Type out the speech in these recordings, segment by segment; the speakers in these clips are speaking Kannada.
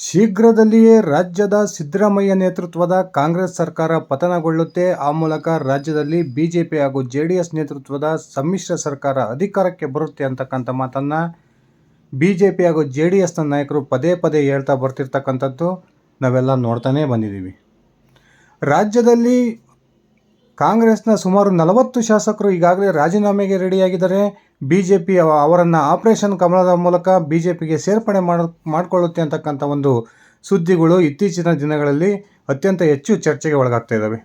ಶೀಘ್ರದಲ್ಲಿಯೇ ರಾಜ್ಯದ ಸಿದ್ದರಾಮಯ್ಯ ನೇತೃತ್ವದ ಕಾಂಗ್ರೆಸ್ ಸರ್ಕಾರ ಪತನಗೊಳ್ಳುತ್ತೆ. ಆ ಮೂಲಕ ರಾಜ್ಯದಲ್ಲಿ ಬಿಜೆಪಿ ಹಾಗೂ ಜೆ ಡಿ ಎಸ್ ನೇತೃತ್ವದ ಸಮ್ಮಿಶ್ರ ಸರ್ಕಾರ ಅಧಿಕಾರಕ್ಕೆ ಬರುತ್ತೆ ಅಂತಕ್ಕಂಥ ಮಾತನ್ನು ಬಿ ಜೆ ಪಿ ಹಾಗೂ ಜೆ ಡಿ ಎಸ್ನ ನಾಯಕರು ಪದೇ ಪದೇ ಹೇಳ್ತಾ ಬರ್ತಿರ್ತಕ್ಕಂಥದ್ದು ನಾವೆಲ್ಲ ನೋಡ್ತಾನೇ ಬಂದಿದ್ದೀವಿ. ರಾಜ್ಯದಲ್ಲಿ ಕಾಂಗ್ರೆಸ್ನ ಸುಮಾರು ನಲವತ್ತು ಶಾಸಕರು ಈಗಾಗಲೇ ರಾಜೀನಾಮೆಗೆ ರೆಡಿಯಾಗಿದ್ದಾರೆ. ಬಿ ಜೆ ಪಿ ಅವರನ್ನು ಆಪರೇಷನ್ ಕಮಲದ ಮೂಲಕ ಬಿ ಜೆ ಪಿಗೆ ಸೇರ್ಪಡೆ ಮಾಡ ಮಾಡಿಕೊಳ್ಳುತ್ತೆ ಅಂತಕ್ಕಂಥ ಒಂದು ಸುದ್ದಿಗಳು ಇತ್ತೀಚಿನ ದಿನಗಳಲ್ಲಿ ಅತ್ಯಂತ ಹೆಚ್ಚು ಚರ್ಚೆಗೆ ಒಳಗಾಗ್ತಾ ಇದ್ದಾವೆ.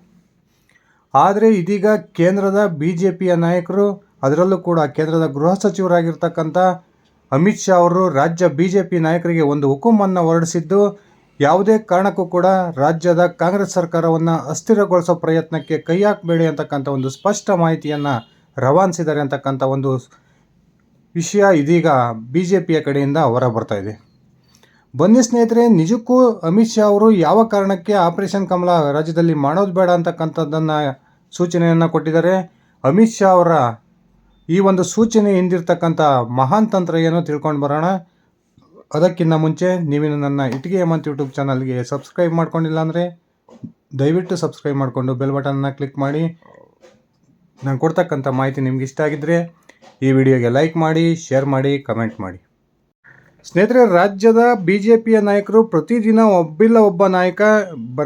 ಆದರೆ ಇದೀಗ ಕೇಂದ್ರದ ಬಿ ಜೆ ಪಿಯ ನಾಯಕರು, ಅದರಲ್ಲೂ ಕೂಡ ಕೇಂದ್ರದ ಗೃಹ ಸಚಿವರಾಗಿರ್ತಕ್ಕಂಥ ಅಮಿತ್ ಶಾ ಅವರು ರಾಜ್ಯ ಬಿ ಜೆ ಪಿ ನಾಯಕರಿಗೆ ಒಂದು ಹುಕುಮನ್ನು ಹೊರಡಿಸಿದ್ದು, ಯಾವುದೇ ಕಾರಣಕ್ಕೂ ಕೂಡ ರಾಜ್ಯದ ಕಾಂಗ್ರೆಸ್ ಸರ್ಕಾರವನ್ನು ಅಸ್ಥಿರಗೊಳಿಸೋ ಪ್ರಯತ್ನಕ್ಕೆ ಕೈ ಹಾಕಬೇಡಿ ಅಂತಕ್ಕಂಥ ಒಂದು ಸ್ಪಷ್ಟ ಮಾಹಿತಿಯನ್ನು ರವಾನಿಸಿದ್ದಾರೆ ಅಂತಕ್ಕಂಥ ಒಂದು ವಿಷಯ ಇದೀಗ ಬಿ ಜೆ ಪಿಯ ಕಡೆಯಿಂದ ಹೊರ ಬರ್ತಾ ಇದೆ. ಬನ್ನಿ ಸ್ನೇಹಿತರೆ, ನಿಜಕ್ಕೂ ಅಮಿತ್ ಶಾ ಅವರು ಯಾವ ಕಾರಣಕ್ಕೆ ಆಪರೇಷನ್ ಕಮಲ ರಾಜ್ಯದಲ್ಲಿ ಮಾಡೋದು ಬೇಡ ಅಂತಕ್ಕಂಥದ್ದನ್ನು ಸೂಚನೆಯನ್ನು ಕೊಟ್ಟಿದ್ದಾರೆ? ಅಮಿತ್ ಶಾ ಅವರ ಈ ಒಂದು ಸೂಚನೆ ಹಿಂದಿರ್ತಕ್ಕಂಥ ಮಹಾನ್ ತಂತ್ರ ಏನು ತಿಳ್ಕೊಂಡು ಬರೋಣ. ಅದಕ್ಕಿಂತ ಮುಂಚೆ ನೀವಿನ್ನು ನನ್ನ ಇಟ್ಟಿಗೆ ಹೇಮಂತ್ ಯೂಟ್ಯೂಬ್ ಚಾನಲ್ಗೆ ಸಬ್ಸ್ಕ್ರೈಬ್ ಮಾಡ್ಕೊಂಡಿಲ್ಲ ಅಂದರೆ ದಯವಿಟ್ಟು ಸಬ್ಸ್ಕ್ರೈಬ್ ಮಾಡಿಕೊಂಡು ಬೆಲ್ ಬಟನ್ನ ಕ್ಲಿಕ್ ಮಾಡಿ. ನಾನು ಕೊಡ್ತಕ್ಕಂಥ ಮಾಹಿತಿ ನಿಮ್ಗೆ ಇಷ್ಟ ಆಗಿದ್ದರೆ ಈ ವಿಡಿಯೋಗೆ ಲೈಕ್ ಮಾಡಿ, ಶೇರ್ ಮಾಡಿ, ಕಮೆಂಟ್ ಮಾಡಿ. ಸ್ನೇಹಿತರೆ, ರಾಜ್ಯದ ಬಿ ಜೆ ಪಿಯ ನಾಯಕರು ಪ್ರತಿದಿನ ಒಬ್ಬಿಲ್ಲ ಒಬ್ಬ ನಾಯಕ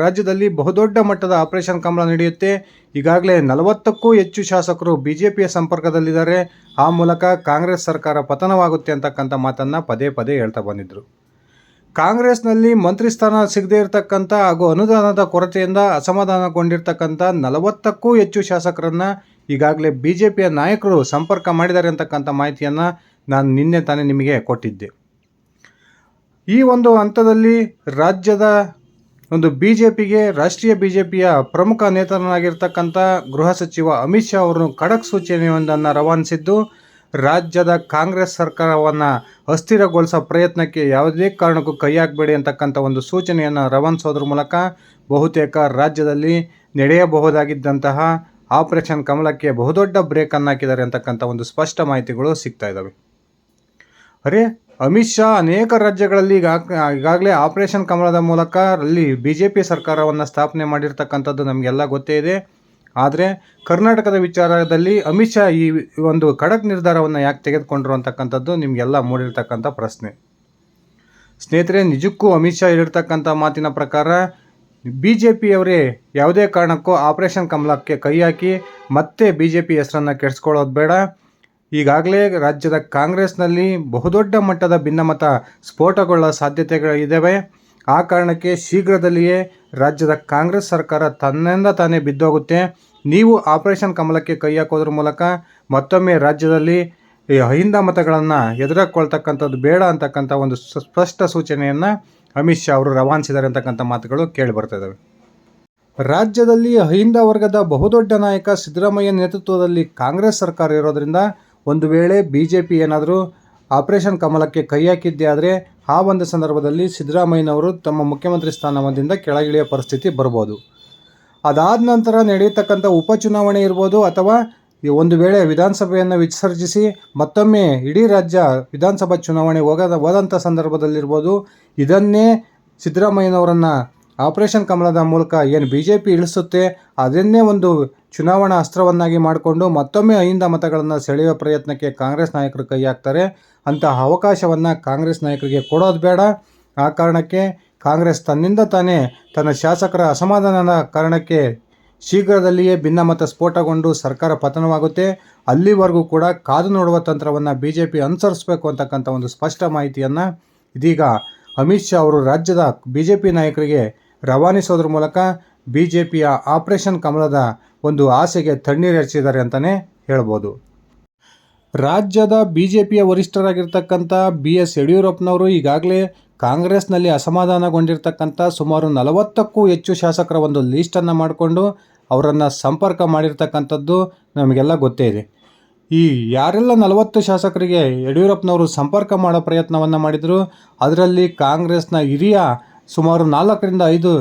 ರಾಜ್ಯದಲ್ಲಿ ಬಹುದೊಡ್ಡ ಮಟ್ಟದ ಆಪರೇಷನ್ ಕಮಲ ನಡೆಯುತ್ತೆ. ಈಗಾಗಲೇ ನಲವತ್ತಕ್ಕೂ ಹೆಚ್ಚು ಶಾಸಕರು ಬಿ ಜೆ ಪಿಯ ಸಂಪರ್ಕದಲ್ಲಿದ್ದಾರೆ. ಆ ಮೂಲಕ ಕಾಂಗ್ರೆಸ್ ಸರ್ಕಾರ ಪತನವಾಗುತ್ತೆ ಅಂತಕ್ಕಂಥ ಮಾತನ್ನು ಪದೇ ಪದೇ ಹೇಳ್ತಾ ಬಂದಿದ್ದರು ಕಾಂಗ್ರೆಸ್ನಲ್ಲಿ ಮಂತ್ರಿ ಸ್ಥಾನ ಸಿಗದೇ ಇರತಕ್ಕಂಥ ಹಾಗೂ ಅನುದಾನದ ಕೊರತೆಯಿಂದ ಅಸಮಾಧಾನಗೊಂಡಿರ್ತಕ್ಕಂಥ ನಲವತ್ತಕ್ಕೂ ಹೆಚ್ಚು ಶಾಸಕರನ್ನು ಈಗಾಗಲೇ ಬಿ ಜೆ ಪಿಯ ನಾಯಕರು ಸಂಪರ್ಕ ಮಾಡಿದ್ದಾರೆ ಅಂತಕ್ಕಂಥ ಮಾಹಿತಿಯನ್ನು ನಾನು ನಿನ್ನೆ ತಾನೇ ನಿಮಗೆ ಕೊಟ್ಟಿದ್ದೆ. ಈ ಒಂದು ಹಂತದಲ್ಲಿ ರಾಜ್ಯದ ಒಂದು ಬಿ ಜೆ ಪಿಗೆ ರಾಷ್ಟ್ರೀಯ ಬಿ ಜೆ ಪಿಯ ಪ್ರಮುಖ ನೇತನಾಗಿರ್ತಕ್ಕಂಥ ಗೃಹ ಸಚಿವ ಅಮಿತ್ ಶಾ ಅವರನ್ನು ಖಡಕ್ ಸೂಚನೆಯೊಂದನ್ನು ರವಾನಿಸಿದ್ದು, ರಾಜ್ಯದ ಕಾಂಗ್ರೆಸ್ ಸರ್ಕಾರವನ್ನು ಅಸ್ಥಿರಗೊಳಿಸೋ ಪ್ರಯತ್ನಕ್ಕೆ ಯಾವುದೇ ಕಾರಣಕ್ಕೂ ಕೈ ಹಾಕಬೇಡಿ ಅಂತಕ್ಕಂಥ ಒಂದು ಸೂಚನೆಯನ್ನು ರವಾನಿಸೋದ್ರ ಮೂಲಕ ಬಹುತೇಕ ರಾಜ್ಯದಲ್ಲಿ ನಡೆಯಬಹುದಾಗಿದ್ದಂತಹ ಆಪರೇಷನ್ ಕಮಲಕ್ಕೆ ಬಹುದೊಡ್ಡ ಬ್ರೇಕನ್ನು ಹಾಕಿದ್ದಾರೆ ಅಂತಕ್ಕಂಥ ಒಂದು ಸ್ಪಷ್ಟ ಮಾಹಿತಿಗಳು ಸಿಗ್ತಾ ಇದ್ದಾವೆ ಅರೆ, ಅಮಿತ್ ಶಾ ಅನೇಕ ರಾಜ್ಯಗಳಲ್ಲಿ ಈಗ, ಈಗಾಗಲೇ ಆಪರೇಷನ್ ಕಮಲದ ಮೂಲಕ ಅಲ್ಲಿ ಬಿ ಜೆ ಪಿ ಸರ್ಕಾರವನ್ನು ಸ್ಥಾಪನೆ ಮಾಡಿರ್ತಕ್ಕಂಥದ್ದು ನಮಗೆಲ್ಲ ಗೊತ್ತೇ ಇದೆ. ಆದರೆ, ಕರ್ನಾಟಕದ ವಿಚಾರದಲ್ಲಿ ಅಮಿತ್ ಶಾ ಈ ಒಂದು ಖಡಕ್ ನಿರ್ಧಾರವನ್ನು ಯಾಕೆ ತೆಗೆದುಕೊಂಡ್ರು ಅಂತಕ್ಕಂಥದ್ದು ನಿಮಗೆಲ್ಲ ಮೂಡಿರ್ತಕ್ಕಂಥ ಪ್ರಶ್ನೆ. ಸ್ನೇಹಿತರೆ, ನಿಜಕ್ಕೂ ಅಮಿತ್ ಶಾ ಹೇಳಿರ್ತಕ್ಕಂಥ ಮಾತಿನ ಪ್ರಕಾರ ಬಿ ಜೆ ಪಿಯವರೇ ಯಾವುದೇ ಕಾರಣಕ್ಕೂ ಆಪರೇಷನ್ ಕಮಲಕ್ಕೆ ಕೈ ಹಾಕಿ ಮತ್ತೆ ಬಿ ಜೆ ಪಿ ಹೆಸರನ್ನು ಕೆಡಿಸ್ಕೊಳ್ಳೋದು ಬೇಡ. ಈಗಾಗಲೇ ರಾಜ್ಯದ ಕಾಂಗ್ರೆಸ್ನಲ್ಲಿ ಬಹುದೊಡ್ಡ ಮಟ್ಟದ ಭಿನ್ನಮತ ಸ್ಫೋಟಗೊಳ್ಳುವ ಸಾಧ್ಯತೆಗಳಿದ್ದಾವೆ ಆ ಕಾರಣಕ್ಕೆ ಶೀಘ್ರದಲ್ಲಿಯೇ ರಾಜ್ಯದ ಕಾಂಗ್ರೆಸ್ ಸರ್ಕಾರ ತನ್ನಿಂದ ತಾನೇ ಬಿದ್ದೋಗುತ್ತೆ. ನೀವು ಆಪರೇಷನ್ ಕಮಲಕ್ಕೆ ಕೈ ಹಾಕೋದ್ರ ಮೂಲಕ ಮತ್ತೊಮ್ಮೆ ರಾಜ್ಯದಲ್ಲಿ ಈ ಅಹಿಂದ ಮತಗಳನ್ನು ಎದುರಾಕೊಳ್ತಕ್ಕಂಥದ್ದು ಬೇಡ ಅಂತಕ್ಕಂಥ ಒಂದು ಸ್ಪಷ್ಟ ಸೂಚನೆಯನ್ನು ಅಮಿತ್ ಶಾ ಅವರು ರವಾನಿಸಿದ್ದಾರೆ ಅಂತಕ್ಕಂಥ ಮಾತುಗಳು ಕೇಳಿ ಬರ್ತಾ ರಾಜ್ಯದಲ್ಲಿ ಅಹಿಂದ ವರ್ಗದ ಬಹುದೊಡ್ಡ ನಾಯಕ ಸಿದ್ದರಾಮಯ್ಯ ನೇತೃತ್ವದಲ್ಲಿ ಕಾಂಗ್ರೆಸ್ ಸರ್ಕಾರ ಇರೋದರಿಂದ ಒಂದು ವೇಳೆ ಬಿ ಜೆ ಪಿ ಏನಾದರೂ ಆಪರೇಷನ್ ಕಮಲಕ್ಕೆ ಕೈ ಹಾಕಿದ್ದೇ ಆದರೆ ಆ ಒಂದು ಸಂದರ್ಭದಲ್ಲಿ ಸಿದ್ದರಾಮಯ್ಯನವರು ತಮ್ಮ ಮುಖ್ಯಮಂತ್ರಿ ಸ್ಥಾನದಿಂದ ಕೆಳಗಿಳಿಯ ಪರಿಸ್ಥಿತಿ ಬರ್ಬೋದು. ಅದಾದ ನಂತರ ನಡೆಯತಕ್ಕಂಥ ಉಪಚುನಾವಣೆ ಇರ್ಬೋದು ಅಥವಾ ಒಂದು ವೇಳೆ ವಿಧಾನಸಭೆಯನ್ನು ವಿಸರ್ಜಿಸಿ ಮತ್ತೊಮ್ಮೆ ಇಡೀ ರಾಜ್ಯ ವಿಧಾನಸಭಾ ಚುನಾವಣೆ ಹೋಗದ ಹೋದಂಥ ಸಂದರ್ಭದಲ್ಲಿರ್ಬೋದು. ಇದನ್ನೇ ಸಿದ್ದರಾಮಯ್ಯನವರನ್ನು ಆಪರೇಷನ್ ಕಮಲದ ಮೂಲಕ ಏನು ಬಿ ಜೆ ಪಿ ಇಳಿಸುತ್ತೆ, ಅದನ್ನೇ ಒಂದು ಚುನಾವಣಾ ಅಸ್ತ್ರವನ್ನಾಗಿ ಮಾಡಿಕೊಂಡು ಮತ್ತೊಮ್ಮೆ ಅಹಿಂದ ಮತಗಳನ್ನು ಸೆಳೆಯುವ ಪ್ರಯತ್ನಕ್ಕೆ ಕಾಂಗ್ರೆಸ್ ನಾಯಕರು ಕೈ ಹಾಕ್ತಾರೆ. ಅಂತಹ ಅವಕಾಶವನ್ನು ಕಾಂಗ್ರೆಸ್ ನಾಯಕರಿಗೆ ಕೊಡೋದು ಬೇಡ. ಆ ಕಾರಣಕ್ಕೆ ಕಾಂಗ್ರೆಸ್ ತನ್ನಿಂದ ತಾನೇ ತನ್ನ ಶಾಸಕರ ಅಸಮಾಧಾನದ ಕಾರಣಕ್ಕೆ ಶೀಘ್ರದಲ್ಲಿಯೇ ಭಿನ್ನಮತ ಸ್ಫೋಟಗೊಂಡು ಸರ್ಕಾರ ಪತನವಾಗುತ್ತೆ. ಅಲ್ಲಿವರೆಗೂ ಕೂಡ ಕಾದು ನೋಡುವ ತಂತ್ರವನ್ನು ಬಿ ಜೆ ಪಿ ಅನುಸರಿಸಬೇಕು ಅಂತಕ್ಕಂಥ ಒಂದು ಸ್ಪಷ್ಟ ಮಾಹಿತಿಯನ್ನು ಇದೀಗ ಅಮಿತ್ ಶಾ ಅವರು ರಾಜ್ಯದ ಬಿ ಜೆ ಪಿ ನಾಯಕರಿಗೆ ರವಾನಿಸೋದ್ರ ಮೂಲಕ ಬಿ ಜೆ ಪಿಯ ಆಪರೇಷನ್ ಕಮಲದ ಒಂದು ಆಸೆಗೆ ತಣ್ಣೀರು ಎರಚಿದ್ದಾರೆ ಅಂತಲೇ ಹೇಳ್ಬೋದು. ರಾಜ್ಯದ ಬಿ ಜೆ ಪಿಯ ವರಿಷ್ಠರಾಗಿರ್ತಕ್ಕಂಥ ಬಿ ಎಸ್ ಯಡಿಯೂರಪ್ಪನವರು ಈಗಾಗಲೇ ಕಾಂಗ್ರೆಸ್ನಲ್ಲಿ ಅಸಮಾಧಾನಗೊಂಡಿರ್ತಕ್ಕಂಥ ಸುಮಾರು ನಲವತ್ತಕ್ಕೂ ಹೆಚ್ಚು ಶಾಸಕರ ಒಂದು ಲೀಸ್ಟನ್ನು ಮಾಡಿಕೊಂಡು ಅವರನ್ನು ಸಂಪರ್ಕ ಮಾಡಿರ್ತಕ್ಕಂಥದ್ದು ನಮಗೆಲ್ಲ ಗೊತ್ತೇ ಇದೆ. ಈ ಯಾರೆಲ್ಲ ನಲವತ್ತು ಶಾಸಕರಿಗೆ ಯಡಿಯೂರಪ್ಪನವರು ಸಂಪರ್ಕ ಮಾಡೋ ಪ್ರಯತ್ನವನ್ನು ಮಾಡಿದರು, ಅದರಲ್ಲಿ ಕಾಂಗ್ರೆಸ್ನ ಹಿರಿಯ ಸುಮಾರು ನಾಲ್ಕರಿಂದ ಐದು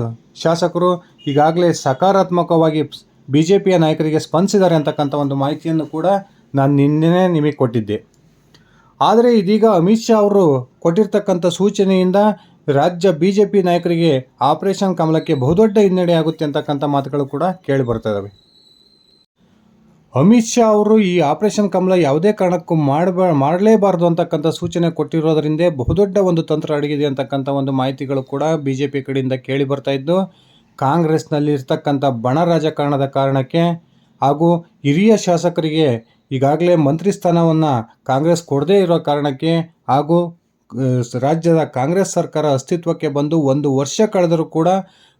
ಶಾಸಕರು ಈಗಾಗಲೇ ಸಕಾರಾತ್ಮಕವಾಗಿ ಬಿ ಜೆ ಪಿಯ ನಾಯಕರಿಗೆ ಸ್ಪಂದಿಸಿದ್ದಾರೆ ಅಂತಕ್ಕಂಥ ಒಂದು ಮಾಹಿತಿಯನ್ನು ಕೂಡ ನಾನು ನಿನ್ನೆ ನಿಮಗೆ ಕೊಟ್ಟಿದ್ದೆ. ಆದರೆ ಇದೀಗ ಅಮಿತ್ ಶಾ ಅವರು ಕೊಟ್ಟಿರ್ತಕ್ಕಂಥ ಸೂಚನೆಯಿಂದ ರಾಜ್ಯ ಬಿ ಜೆ ಪಿ ನಾಯಕರಿಗೆ ಆಪರೇಷನ್ ಕಮಲಕ್ಕೆ ಬಹುದೊಡ್ಡ ಹಿನ್ನಡೆಯಾಗುತ್ತೆ ಅಂತಕ್ಕಂಥ ಮಾತುಗಳು ಕೂಡ ಕೇಳಿ ಬರ್ತಾ ಇದ್ದಾವೆ ಅಮಿತ್ ಶಾ ಅವರು ಈ ಆಪರೇಷನ್ ಕಮಲ ಯಾವುದೇ ಕಾರಣಕ್ಕೂ ಮಾಡಬ, ಮಾಡಲೇಬಾರ್ದು ಅಂತಕ್ಕಂಥ ಸೂಚನೆ ಕೊಟ್ಟಿರೋದರಿಂದ ಬಹುದೊಡ್ಡ ಒಂದು ತಂತ್ರ ಅಡಗಿದೆ ಅಂತಕ್ಕಂಥ ಒಂದು ಮಾಹಿತಿಗಳು ಕೂಡ ಬಿ ಜೆ ಪಿ ಕಡೆಯಿಂದ ಕೇಳಿ ಬರ್ತಾ ಇದ್ದು, ಕಾಂಗ್ರೆಸ್ನಲ್ಲಿ ಇರ್ತಕ್ಕಂಥ ಬಣ ರಾಜಕಾರಣದ ಕಾರಣಕ್ಕೆ ಹಾಗೂ ಹಿರಿಯ ಶಾಸಕರಿಗೆ ಈಗಾಗಲೇ ಮಂತ್ರಿ ಸ್ಥಾನವನ್ನು ಕಾಂಗ್ರೆಸ್ ಕೊಡದೇ ಇರೋ ಕಾರಣಕ್ಕೆ ಹಾಗೂ ರಾಜ್ಯದ ಕಾಂಗ್ರೆಸ್ ಸರ್ಕಾರ ಅಸ್ತಿತ್ವಕ್ಕೆ ಬಂದು ಒಂದು ವರ್ಷ ಕಳೆದರೂ ಕೂಡ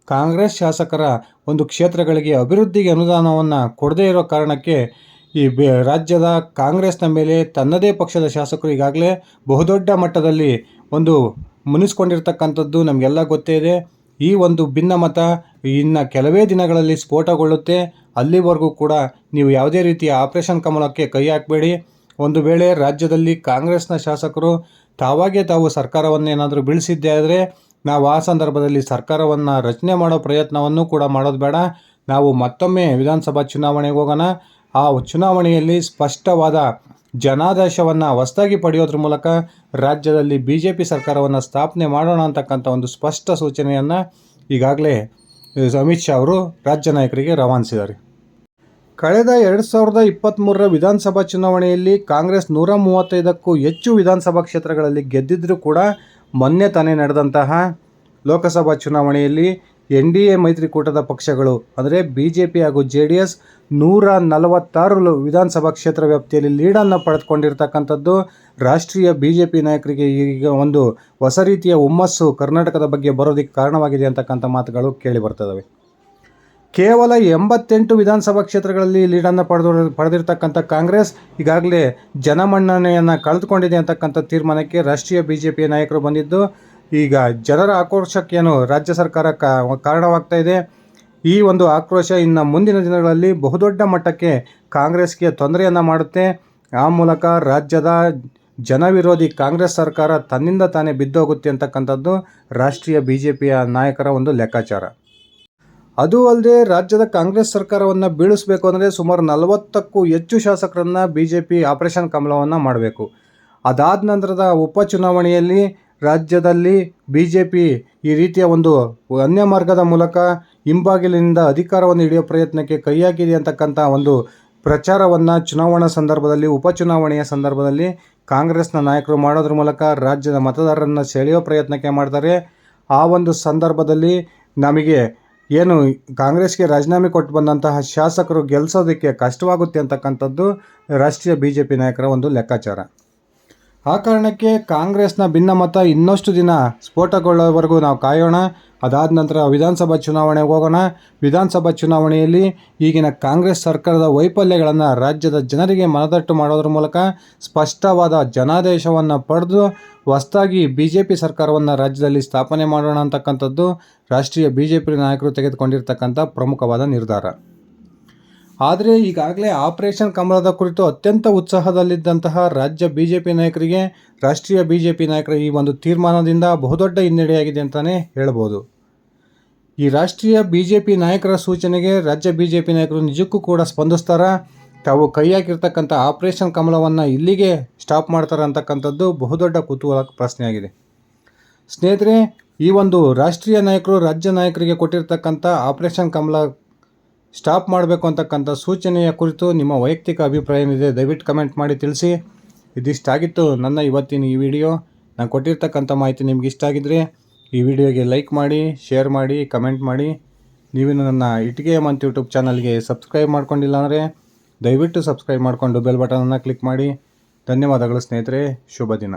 ಕಾಂಗ್ರೆಸ್ ಶಾಸಕರ ಒಂದು ಕ್ಷೇತ್ರಗಳಿಗೆ ಅಭಿವೃದ್ಧಿಗೆ ಅನುದಾನವನ್ನು ಕೊಡದೇ ಇರೋ ಕಾರಣಕ್ಕೆ ಈ ಬೆ, ರಾಜ್ಯದ ಕಾಂಗ್ರೆಸ್ನ ಮೇಲೆ ತನ್ನದೇ ಪಕ್ಷದ ಶಾಸಕರು ಈಗಾಗಲೇ ಬಹುದೊಡ್ಡ ಮಟ್ಟದಲ್ಲಿ ಒಂದು ಮುನಿಸ್ಕೊಂಡಿರ್ತಕ್ಕಂಥದ್ದು ನಮಗೆಲ್ಲ ಗೊತ್ತೇ ಇದೆ. ಈ ಒಂದು ಭಿನ್ನಮತ ಇನ್ನು ಕೆಲವೇ ದಿನಗಳಲ್ಲಿ ಸ್ಫೋಟಗೊಳ್ಳುತ್ತೆ. ಅಲ್ಲಿವರೆಗೂ ಕೂಡ ನೀವು ಯಾವುದೇ ರೀತಿಯ ಆಪರೇಷನ್ ಕಮಲಕ್ಕೆ ಕೈ ಹಾಕಬೇಡಿ. ಒಂದು ವೇಳೆ ರಾಜ್ಯದಲ್ಲಿ ಕಾಂಗ್ರೆಸ್ನ ಶಾಸಕರು ತಾವಾಗೇ ತಾವು ಸರ್ಕಾರವನ್ನೇನಾದರೂ ಬೀಳಿಸಿದ್ದೇ ಆದರೆ ನಾವು ಆ ಸಂದರ್ಭದಲ್ಲಿ ಸರ್ಕಾರವನ್ನು ರಚನೆ ಮಾಡೋ ಪ್ರಯತ್ನವನ್ನು ಕೂಡ ಮಾಡೋದು ಬೇಡ. ನಾವು ಮತ್ತೊಮ್ಮೆ ವಿಧಾನಸಭಾ ಚುನಾವಣೆಗೆ ಹೋಗೋಣ. ಆ ಚುನಾವಣೆಯಲ್ಲಿ ಸ್ಪಷ್ಟವಾದ ಜನಾದೇಶವನ್ನು ಹೊಸದಾಗಿ ಪಡೆಯೋದ್ರ ಮೂಲಕ ರಾಜ್ಯದಲ್ಲಿ ಬಿ ಜೆ ಪಿ ಸರ್ಕಾರವನ್ನು ಸ್ಥಾಪನೆ ಮಾಡೋಣ ಅಂತಕ್ಕಂಥ ಒಂದು ಸ್ಪಷ್ಟ ಸೂಚನೆಯನ್ನು ಈಗಾಗಲೇ ಅಮಿತ್ ಶಾ ಅವರು ರಾಜ್ಯ ನಾಯಕರಿಗೆ ರವಾನಿಸಿದ್ದಾರೆ. ಕಳೆದ ಎರಡು ಸಾವಿರದ ಇಪ್ಪತ್ತ್ಮೂರರ ವಿಧಾನಸಭಾ ಚುನಾವಣೆಯಲ್ಲಿ ಕಾಂಗ್ರೆಸ್ ನೂರ ಮೂವತ್ತೈದಕ್ಕೂ ಹೆಚ್ಚು ವಿಧಾನಸಭಾ ಕ್ಷೇತ್ರಗಳಲ್ಲಿ ಗೆದ್ದಿದ್ದರೂ ಕೂಡ ಮೊನ್ನೆ ತಾನೇ ನಡೆದಂತಹ ಲೋಕಸಭಾ ಚುನಾವಣೆಯಲ್ಲಿ ಎನ್ ಡಿ ಎ ಮೈತ್ರಿಕೂಟದ ಪಕ್ಷಗಳು ಅಂದರೆ ಬಿ ಜೆ ಪಿ ಹಾಗೂ ಜೆ ಡಿ ಎಸ್ ನೂರ ನಲವತ್ತಾರು ವಿಧಾನಸಭಾ ಕ್ಷೇತ್ರ ವ್ಯಾಪ್ತಿಯಲ್ಲಿ ಲೀಡನ್ನು ಪಡೆದುಕೊಂಡಿರ್ತಕ್ಕಂಥದ್ದು ರಾಷ್ಟ್ರೀಯ ಬಿ ಜೆ ಪಿ ನಾಯಕರಿಗೆ ಈಗ ಒಂದು ಹೊಸ ರೀತಿಯ ಹುಮ್ಮಸ್ಸು ಕರ್ನಾಟಕದ ಬಗ್ಗೆ ಬರೋದಕ್ಕೆ ಕಾರಣವಾಗಿದೆ ಅಂತಕ್ಕಂಥ ಮಾತುಗಳು ಕೇಳಿ ಬರ್ತದವೆ. ಕೇವಲ ಎಂಬತ್ತೆಂಟು ವಿಧಾನಸಭಾ ಕ್ಷೇತ್ರಗಳಲ್ಲಿ ಲೀಡನ್ನು ಪಡೆದು ಪಡೆದಿರ್ತಕ್ಕಂಥ ಕಾಂಗ್ರೆಸ್ ಈಗಾಗಲೇ ಜನಮನ್ನಣೆಯನ್ನು ಕಳೆದುಕೊಂಡಿದೆ ಅಂತಕ್ಕಂಥ ತೀರ್ಮಾನಕ್ಕೆ ರಾಷ್ಟ್ರೀಯ ಬಿ ಜೆ ಪಿಯ ನಾಯಕರು ಬಂದಿದ್ದು, ಈಗ ಜನರ ಆಕ್ರೋಶಕ್ಕೇನು ರಾಜ್ಯ ಸರ್ಕಾರ ಕಾರಣವಾಗ್ತಾ ಇದೆ. ಈ ಒಂದು ಆಕ್ರೋಶ ಇನ್ನು ಮುಂದಿನ ದಿನಗಳಲ್ಲಿ ಬಹುದೊಡ್ಡ ಮಟ್ಟಕ್ಕೆ ಕಾಂಗ್ರೆಸ್ಗೆ ತೊಂದರೆಯನ್ನು ಮಾಡುತ್ತೆ. ಆ ಮೂಲಕ ರಾಜ್ಯದ ಜನವಿರೋಧಿ ಕಾಂಗ್ರೆಸ್ ಸರ್ಕಾರ ತನ್ನಿಂದ ತಾನೇ ಬಿದ್ದೋಗುತ್ತೆ ಅಂತಕ್ಕಂಥದ್ದು ರಾಷ್ಟ್ರೀಯ ಬಿ ಜೆ ಪಿಯ ನಾಯಕರ ಒಂದು ಲೆಕ್ಕಾಚಾರ. ಅದು ಅಲ್ಲದೆ ರಾಜ್ಯದ ಕಾಂಗ್ರೆಸ್ ಸರ್ಕಾರವನ್ನು ಬೀಳಿಸಬೇಕು ಅಂದರೆ ಸುಮಾರು ನಲವತ್ತಕ್ಕೂ ಹೆಚ್ಚು ಶಾಸಕರನ್ನು ಬಿ ಜೆ ಪಿ ಆಪರೇಷನ್ ಕಮಲವನ್ನು ಮಾಡಬೇಕು. ಅದಾದ ನಂತರದ ಉಪಚುನಾವಣೆಯಲ್ಲಿ ರಾಜ್ಯದಲ್ಲಿ ಬಿ ಜೆ ಪಿ ಈ ರೀತಿಯ ಒಂದು ಅನ್ಯ ಮಾರ್ಗದ ಮೂಲಕ ಹಿಂಬಾಗಿಲಿನಿಂದ ಅಧಿಕಾರವನ್ನು ಹಿಡಿಯೋ ಪ್ರಯತ್ನಕ್ಕೆ ಕೈ ಹಾಕಿದೆ ಅಂತಕ್ಕಂಥ ಒಂದು ಪ್ರಚಾರವನ್ನು ಚುನಾವಣಾ ಸಂದರ್ಭದಲ್ಲಿ, ಉಪಚುನಾವಣೆಯ ಸಂದರ್ಭದಲ್ಲಿ ಕಾಂಗ್ರೆಸ್ನ ನಾಯಕರು ಮಾಡೋದ್ರ ಮೂಲಕ ರಾಜ್ಯದ ಮತದಾರರನ್ನು ಸೆಳೆಯೋ ಪ್ರಯತ್ನಕ್ಕೆ ಮಾಡ್ತಾರೆ. ಆ ಒಂದು ಸಂದರ್ಭದಲ್ಲಿ ನಮಗೆ ಏನು, ಕಾಂಗ್ರೆಸ್ಗೆ ರಾಜೀನಾಮೆ ಕೊಟ್ಟು ಬಂದಂತಹ ಶಾಸಕರು ಗೆಲ್ಲಿಸೋದಕ್ಕೆ ಕಷ್ಟವಾಗುತ್ತೆ ಅಂತಕ್ಕಂಥದ್ದು ರಾಷ್ಟ್ರೀಯ ಬಿ ಜೆ ಪಿ ನಾಯಕರ ಒಂದು ಲೆಕ್ಕಾಚಾರ. ಆ ಕಾರಣಕ್ಕೆ ಕಾಂಗ್ರೆಸ್ನ ಭಿನ್ನಮತ ಇನ್ನಷ್ಟು ದಿನ ಸ್ಫೋಟಗೊಳ್ಳೋವರೆಗೂ ನಾವು ಕಾಯೋಣ. ಅದಾದ ನಂತರ ವಿಧಾನಸಭಾ ಚುನಾವಣೆಗೆ ಹೋಗೋಣ. ವಿಧಾನಸಭಾ ಚುನಾವಣೆಯಲ್ಲಿ ಈಗಿನ ಕಾಂಗ್ರೆಸ್ ಸರ್ಕಾರದ ವೈಫಲ್ಯಗಳನ್ನು ರಾಜ್ಯದ ಜನರಿಗೆ ಮನದಟ್ಟು ಮಾಡೋದ್ರ ಮೂಲಕ ಸ್ಪಷ್ಟವಾದ ಜನಾದೇಶವನ್ನು ಪಡೆದು ಹೊಸದಾಗಿ ಬಿ ಜೆ ಪಿ ಸರ್ಕಾರವನ್ನು ರಾಜ್ಯದಲ್ಲಿ ಸ್ಥಾಪನೆ ಮಾಡೋಣ ಅಂತಕ್ಕಂಥದ್ದು ರಾಷ್ಟ್ರೀಯ ಬಿ ಜೆ ಪಿ ನಾಯಕರು ತೆಗೆದುಕೊಂಡಿರ್ತಕ್ಕಂಥ ಪ್ರಮುಖವಾದ ನಿರ್ಧಾರ. ಆದರೆ ಈಗಾಗಲೇ ಆಪರೇಷನ್ ಕಮಲದ ಕುರಿತು ಅತ್ಯಂತ ಉತ್ಸಾಹದಲ್ಲಿದ್ದಂತಹ ರಾಜ್ಯ ಬಿ ಜೆ ಪಿ ನಾಯಕರಿಗೆ, ರಾಷ್ಟ್ರೀಯ ಬಿ ಜೆ ಪಿ ನಾಯಕರ ಈ ಒಂದು ತೀರ್ಮಾನದಿಂದ ಬಹುದೊಡ್ಡ ಹಿನ್ನಡೆಯಾಗಿದೆ ಅಂತಲೇ ಹೇಳ್ಬೋದು. ಈ ರಾಷ್ಟ್ರೀಯ ಬಿ ಜೆ ಪಿ ನಾಯಕರ ಸೂಚನೆಗೆ ರಾಜ್ಯ ಬಿ ಜೆ ಪಿ ನಾಯಕರು ನಿಜಕ್ಕೂ ಕೂಡ ಸ್ಪಂದಿಸ್ತಾರ. ತಾವು ಕೈ ಹಾಕಿರ್ತಕ್ಕಂಥ ಆಪರೇಷನ್ ಕಮಲವನ್ನು ಇಲ್ಲಿಗೆ ಸ್ಟಾಪ್ ಮಾಡ್ತಾರೆ ಅಂತಕ್ಕಂಥದ್ದು ಬಹುದೊಡ್ಡ ಕುತೂಹಲ ಪ್ರಶ್ನೆಯಾಗಿದೆ. ಸ್ನೇಹಿತರೆ, ಈ ಒಂದು ರಾಷ್ಟ್ರೀಯ ನಾಯಕರು ರಾಜ್ಯ ನಾಯಕರಿಗೆ ಕೊಟ್ಟಿರ್ತಕ್ಕಂಥ ಆಪರೇಷನ್ ಕಮಲ ಸ್ಟಾಪ್ ಮಾಡಬೇಕು ಅಂತಕ್ಕಂಥ ಸೂಚನೆಯ ಕುರಿತು ನಿಮ್ಮ ವೈಯಕ್ತಿಕ ಅಭಿಪ್ರಾಯ ಏನಿದೆ ದಯವಿಟ್ಟು ಕಮೆಂಟ್ ಮಾಡಿ ತಿಳಿಸಿ. ಇದಿಷ್ಟಾಗಿತ್ತು ನನ್ನ ಇವತ್ತಿನ ಈ ವಿಡಿಯೋ. ನಾನು ಕೊಟ್ಟಿರ್ತಕ್ಕಂಥ ಮಾಹಿತಿ ನಿಮ್ಗೆ ಇಷ್ಟ ಆಗಿದ್ರೆ ಈ ವಿಡಿಯೋಗೆ ಲೈಕ್ ಮಾಡಿ, ಶೇರ್ ಮಾಡಿ, ಕಮೆಂಟ್ ಮಾಡಿ. ನೀವು ನನ್ನ ಇಟ್ಟಿಗೆ ಮಂತ್ ಯೂಟ್ಯೂಬ್ ಚಾನಲ್ಗೆ ಸಬ್ಸ್ಕ್ರೈಬ್ ಮಾಡ್ಕೊಂಡಿಲ್ಲ ಅಂದರೆ ದಯವಿಟ್ಟು ಸಬ್ಸ್ಕ್ರೈಬ್ ಮಾಡಿಕೊಂಡು ಬೆಲ್ ಬಟನನ್ನು ಕ್ಲಿಕ್ ಮಾಡಿ. ಧನ್ಯವಾದಗಳು ಸ್ನೇಹಿತರೆ, ಶುಭ ದಿನ.